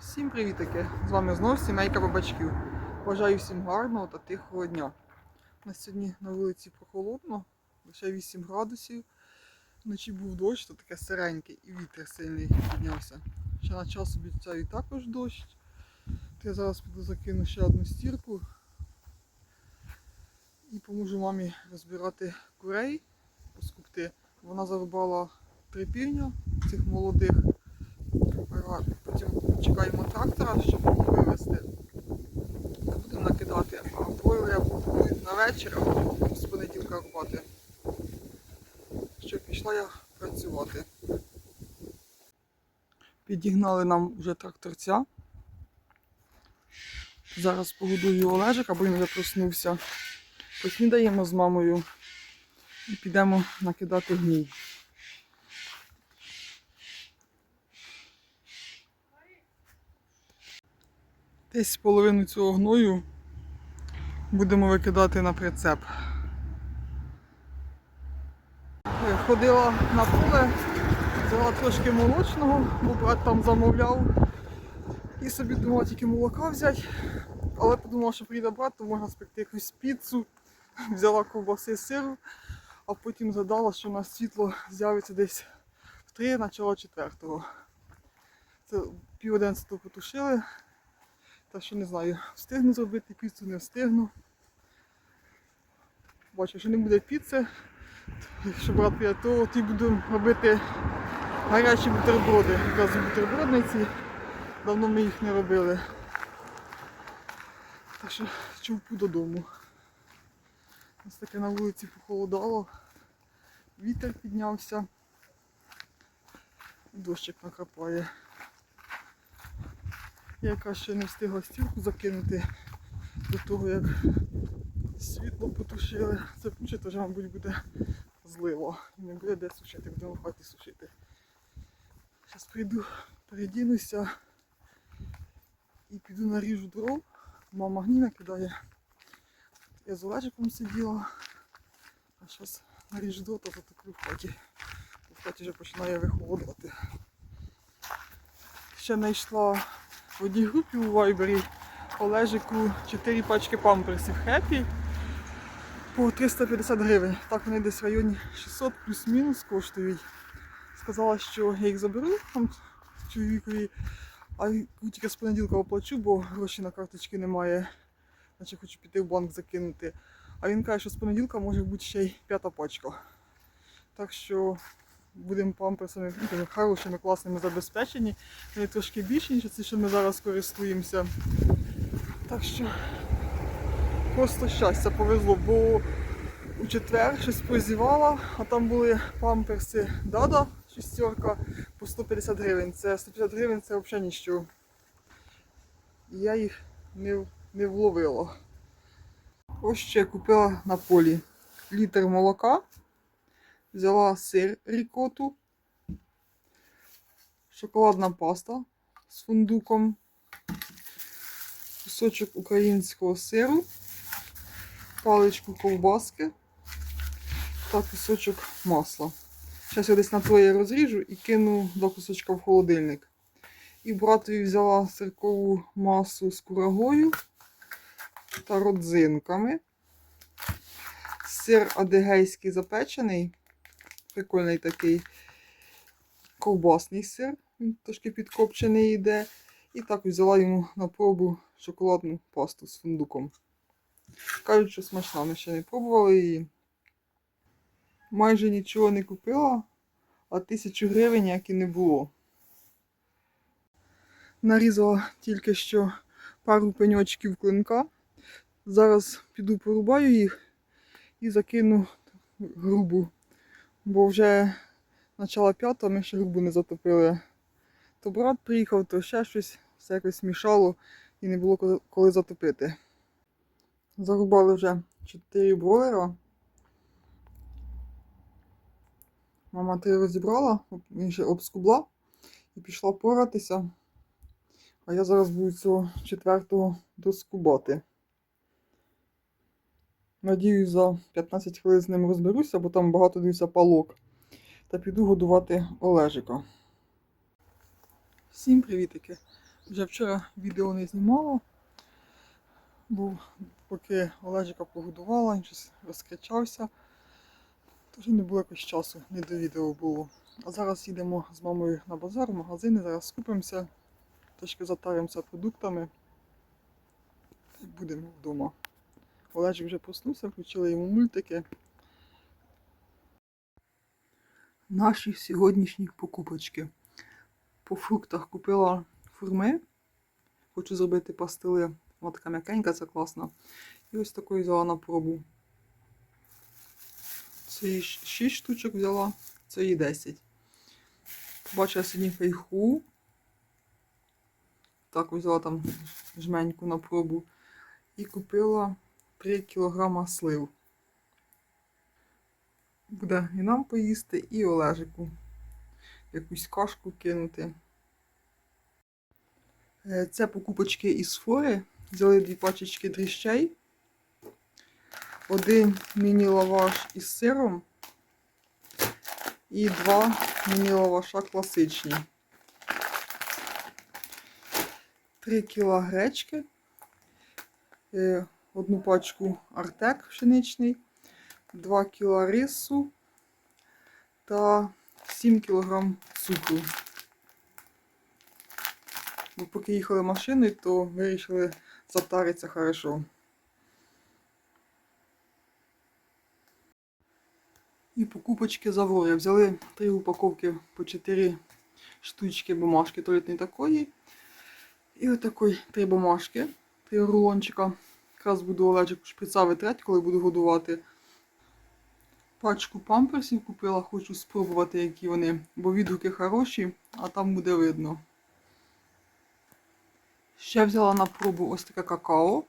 Всім привітики! З вами знову сімейка бабачків. Бажаю всім гарного та тихого дня. На сьогодні на вулиці прохолодно, лише 8 градусів. Вночі був дощ, то таке сиреньке і вітер сильний піднявся. Ще на час обіцяю також дощ. Я зараз піду закину ще одну стірку і поможу мамі розбирати курей, поскупти. Вона зарубала три півня цих молодих. Потім чекаємо трактора, щоб його вивезти. Будемо накидати, а бойлера будуть на вечір, а з понеділка рубати. Що пішла я працювати. Підігнали нам вже тракторця. Зараз погодую Олежика, бо він вже проснувся. Поснідаємо з мамою і підемо накидати гній. Десь половину цього гною будемо викидати на прицеп. Е, Ходила на поле, взяла трошки молочного, бо брат там замовляв. І собі думала тільки молока взяти. Але подумала, що прийде брат, то можна спекти якусь піцу. Взяла ковбаси сиру, а потім згадала, що у нас світло з'явиться десь в 3 начало 4. Це пів одинадцятого потушили. Так що не знаю, встигну зробити піцу, не встигну. Бачу, що не буде піци. Якщо брат піде, то тоді буду робити гарячі бутерброди. Якраз бутербродниці. Давно ми їх не робили. Так що човпу додому. Ось таке на вулиці похолодало. Вітер піднявся. Дощик накрапає. Я якраз ще не встигла стілку закинути до того, як світло потушили. Це пуче, вже, мабуть, буде зливо. І не буде де сушити, будемо в хаті сушити. Зараз прийду, передінуся і піду наріжу дров. Мама гні накидає. Я з Олежиком сиділа. А зараз наріжу дров, то затоплю в хаті. В хаті вже починає вихолодувати. Ще знайшла в одній групі у Вайбері Олежику 4 пачки памперсів Хеппі по 350 гривень. Так вони десь в районі 600 плюс-мінус коштують. Сказала, що я їх заберу там чоловікові, а тільки з понеділка оплачу, бо грошей на карточки немає. Наче хочу піти в банк закинути. А він каже, що з понеділка може бути ще й п'ята пачка. Так що будемо памперсами ну, хорошими, класними забезпечені. Вони трошки більші, ніж ці, що ми зараз користуємося. Так що просто щастя повезло, бо у четвер щось прозівала, а там були памперси Дада шістерка по 150 гривень. Це 150 гривень це взагалі ніщо. І я їх не, не вловила. Ось ще купила на полі літр молока. Взяла сир рікоту, шоколадна паста з фундуком, кусочок українського сиру, паличку ковбаски та кусочок масла. Зараз я десь на троє розріжу і кину два кусочка в холодильник. І братові взяла сиркову масу з курагою та родзинками. Сир адигейський запечений прикольний такий ковбасний сир. Він трошки підкопчений йде. І так взяла йому на пробу шоколадну пасту з фундуком. Кажуть, що смачна, ми ще не пробували її. Майже нічого не купила, а тисячу гривень як і не було. Нарізала тільки що пару пеньочків клинка. Зараз піду порубаю їх і закину грубу бо вже почало п'ятого, ми ще грубу не затопили. То брат приїхав, то ще щось, все якось мішало і не було коли, коли затопити. Зарубали вже 4 бройлера. Мама три розібрала, він ще обскубла і пішла поратися. А я зараз буду цього четвертого доскубати. Надіюсь, за 15 хвилин з ним розберуся, бо там багато дивився палок. Та піду годувати Олежика. Всім привітики! Вже вчора відео не знімала, бо поки Олежика погодувала, він щось розкричався. Тож не було якось часу, не до відео було. А зараз їдемо з мамою на базар, в магазини, зараз скупимося, трошки затаримося продуктами і будемо вдома. Олежик вже проснувся, включили йому мультики. Наші сьогоднішні покупочки. По фруктах купила фурми. Хочу зробити пастили. Вона така м'якенька, це класно. І ось таку взяла на пробу. Це 6 штучок взяла, це її 10. Побачила сьогодні фейху. Так, взяла там жменьку на пробу. І купила 3 кг слив. Буде і нам поїсти, і Олежику. Якусь кашку кинути. Е, Це покупочки із фори. Взяли дві пачечки дріщей. Один міні-лаваш із сиром. І два міні-лаваша класичні. 3 кіла гречки. Одну пачку артек пшеничний. 2 кг рису та 7 кг цукру. Бо поки їхали машиною, то вирішили затаритися хорошо. І покупочки з Аврори. Взяли три упаковки по 4 штучки бумажки туалетної такої. І отакої три бумажки, три рулончика. Якраз буду Олежик шприца витрати, коли буду годувати. Пачку памперсів купила, хочу спробувати, які вони, бо відгуки хороші, а там буде видно. Ще взяла на пробу ось таке какао.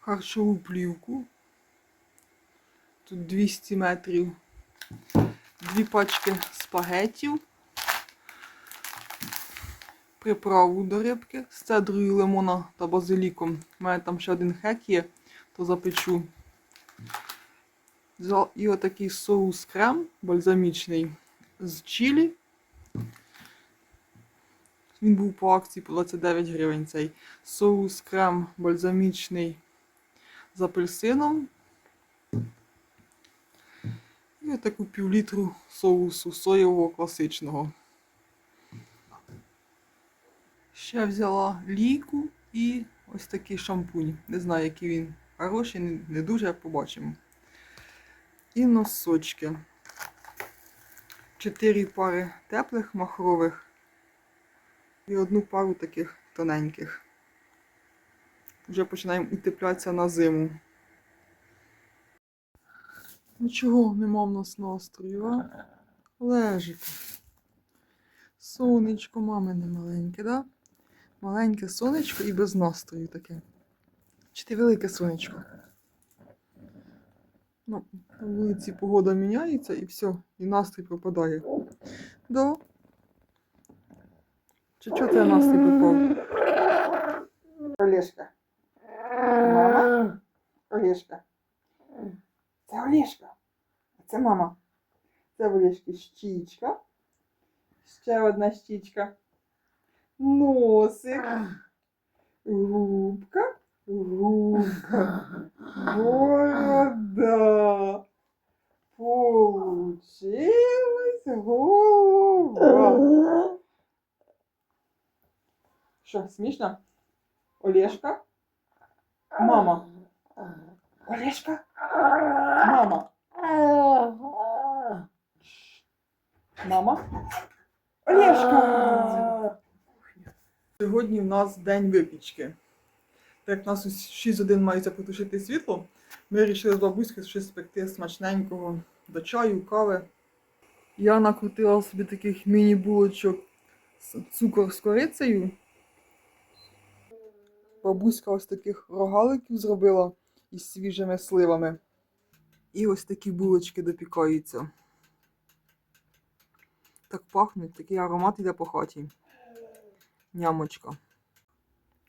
Харчову плівку. Тут 200 метрів. Дві пачки спагеттів. Приправу до рибки з цедрою лимона та базиліком. У мене там ще один хек є, то запечу. І отакий соус крем бальзамічний з чилі. Він був по акції по 29 гривень цей соус крем бальзамічний з апельсином. І отаку півлітру соусу соєвого класичного. Ще взяла лійку і ось такий шампунь. Не знаю, який він хороший, не, дуже, побачимо. І носочки. Чотири пари теплих махрових і одну пару таких тоненьких. Вже починаємо утеплятися на зиму. Ну чого нема в нас настрою, а? Лежик. Сонечко мамине маленьке, да? Маленьке сонечко і без настрою таке. Чи ти велике сонечко? Ну, на вулиці погода міняється і все, і настрій пропадає. Да. Чи чого тебе настрій пропав? Олешка. Мама? Олешка. Це Олешка. А це мама. Це Олешки щічка. Ще одна щічка. Носик. Губка. Губка. Борода. Получилась голова. Що, смішно? Олешка? Мама. Олешка? Мама. Мама. Олешка! Сьогодні в нас день випічки. Так як в нас у 6 годин мається потушити світло, ми вирішили з бабуською щось спекти смачненького до чаю, кави. Я накрутила собі таких міні-булочок з цукор з корицею. Бабуська ось таких рогаликів зробила із свіжими сливами. І ось такі булочки допікаються. Так пахнуть, такий аромат йде по хаті. Нямочка.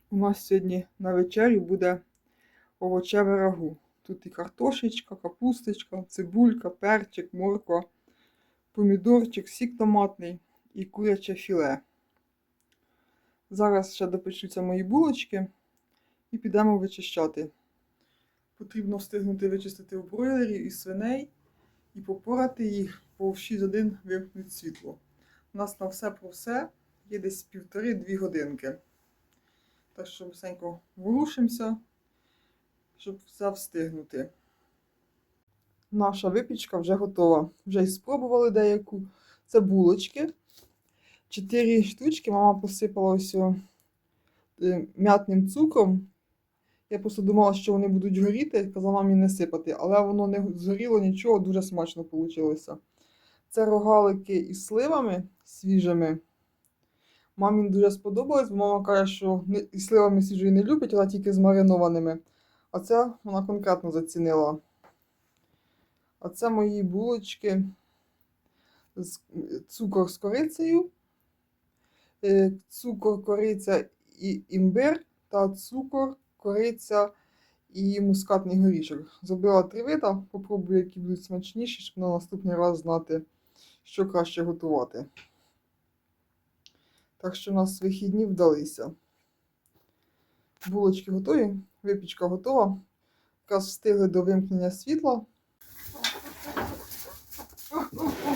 У нас сьогодні на вечерю буде овочеве рагу. Тут і картошечка, капусточка, цибулька, перчик, морква, помідорчик, сік томатний і куряче філе. Зараз ще допечуться мої булочки і підемо вичищати. Потрібно встигнути вичистити в бройлері і свиней і попорати їх, бо в 6 годин вимкнуть світло. У нас на все про все є десь півтори-дві годинки. Так що быстренько ворушимося, щоб все встигнути. Наша випічка вже готова. Вже й спробували деяку. Це булочки. Чотири штучки мама посипала ось е, м'ятним цукром. Я просто думала, що вони будуть горіти, казала мамі не сипати, але воно не згоріло нічого, дуже смачно вийшло. Це рогалики із сливами свіжими. Мамі дуже сподобалось, бо мама каже, що із сливами свіжої не любить, але тільки з маринованими. А це вона конкретно зацінила. А це мої булочки з цукор з корицею, е, цукор, кориця і імбир та цукор, кориця і мускатний горішок. Зробила три вида, попробую, які будуть смачніші, щоб на наступний раз знати, що краще готувати. Так що у нас вихідні вдалися. Булочки готові, випічка готова. Якраз встигли до вимкнення світла. О, о, о,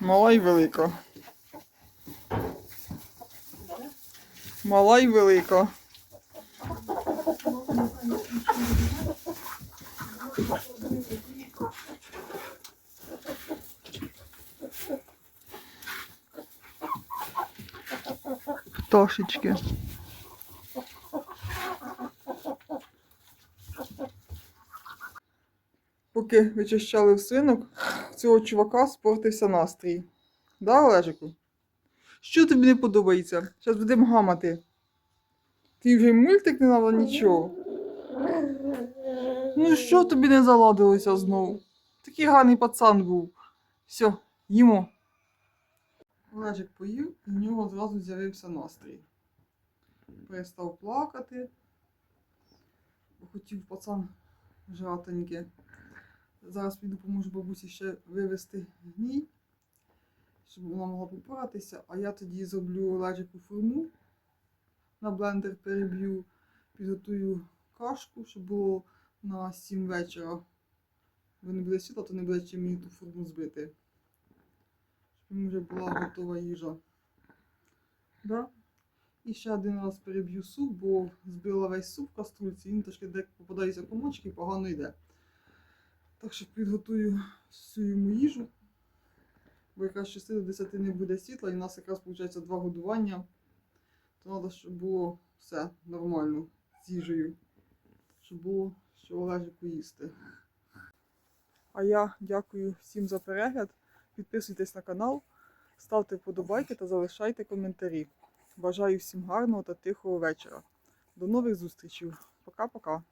Мала і велика. Мала і велика. Пташечки. Поки вичищали свинок, цього чувака спортився настрій. Да, Олежику? Що тобі не подобається? Зараз будемо гамати. Ти вже мультик не надо нічого. Ну що тобі не заладилося знову? Такий гарний пацан був. Все, їмо. Олежик поїв, і в нього зразу з'явився настрій. Перестав плакати. Хотів пацан жратоньки. Зараз піду поможу бабусі ще вивезти гній, щоб вона могла попоратися, а я тоді зроблю лежику форму. На блендер переб'ю, підготую кашку, щоб було на 7 вечора. Бо не буде світла, то не буде чим мені ту форму збити. Вже була готова їжа. Да? І ще один раз переб'ю суп, бо збила весь суп в каструльці, він трошки де попадаються комочки і погано йде. Так що підготую всю йому їжу. Бо якраз з 6 до 10 не буде світла, і в нас якраз виходить два годування. То треба, щоб було все нормально з їжею. Щоб було що Олежику їсти. А я дякую всім за перегляд. Підписуйтесь на канал, ставте вподобайки та залишайте коментарі. Бажаю всім гарного та тихого вечора. До нових зустрічей. Пока-пока.